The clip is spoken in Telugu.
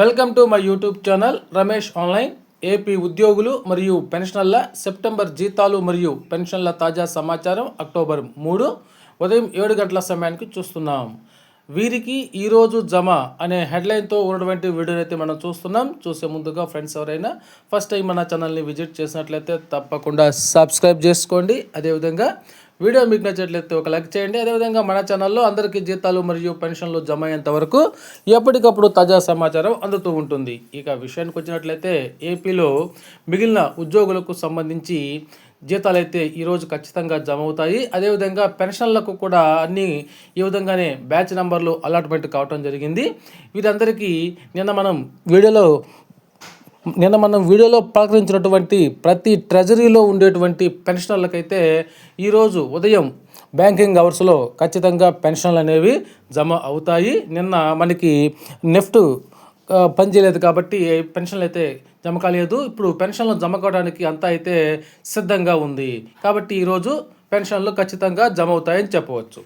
Welcome to my YouTube channel Ramesh online. AP ఉద్యోగులు మరియు పెన్షనర్ల సెప్టెంబర్ జీతాలు మరియు పెన్షన్ల తాజా సమాచారం అక్టోబర్ మూడు. ఉదయం ఏడు గంటల సమయానికి చూస్తున్నాం. వీరికి ఈరోజు జమ అనే హెడ్లైన్తో ఉన్నటువంటి వీడియోని అయితే మనం చూస్తున్నాం. చూసే ముందుగా ఫ్రెండ్స్ ఎవరైనా ఫస్ట్ టైం మన ఛానల్ని విజిట్ చేసినట్లయితే తప్పకుండా సబ్స్క్రైబ్ చేసుకోండి. అదేవిధంగా వీడియో మీకు నచ్చినట్లయితే ఒక లైక్ చేయండి. అదేవిధంగా మన ఛానల్లో అందరికీ జీతాలు మరియు పెన్షన్లు జమ అయ్యేంత వరకు ఎప్పటికప్పుడు తాజా సమాచారం అందుతూ ఉంటుంది. ఇక విషయానికి వచ్చినట్లయితే ఏపీలో మిగిలిన ఉద్యోగులకు సంబంధించి జీతాలు అయితే ఈరోజు ఖచ్చితంగా జమ అవుతాయి. అదేవిధంగా పెన్షన్లకు కూడా అన్నీ ఈ విధంగానే బ్యాచ్ నెంబర్లు అలాట్మెంట్ కావటం జరిగింది. వీరందరికీ నిన్న మనం వీడియోలో నిన్న మనం వీడియోలో ప్రకటించినటువంటి ప్రతి ట్రెజరీలో ఉండేటువంటి పెన్షనర్లకైతే ఈరోజు ఉదయం బ్యాంకింగ్ అవర్స్లో ఖచ్చితంగా పెన్షన్లు అనేవి జమ అవుతాయి. నిన్న మనకి నెఫ్ట్ పనిచేయలేదు కాబట్టి పెన్షన్లు అయితే జమ కాలేదు ఇప్పుడు పెన్షన్లు జమ కావడానికి అంతా అయితే సిద్ధంగా ఉంది. కాబట్టి ఈరోజు పెన్షన్లు ఖచ్చితంగా జమ అవుతాయని చెప్పవచ్చు.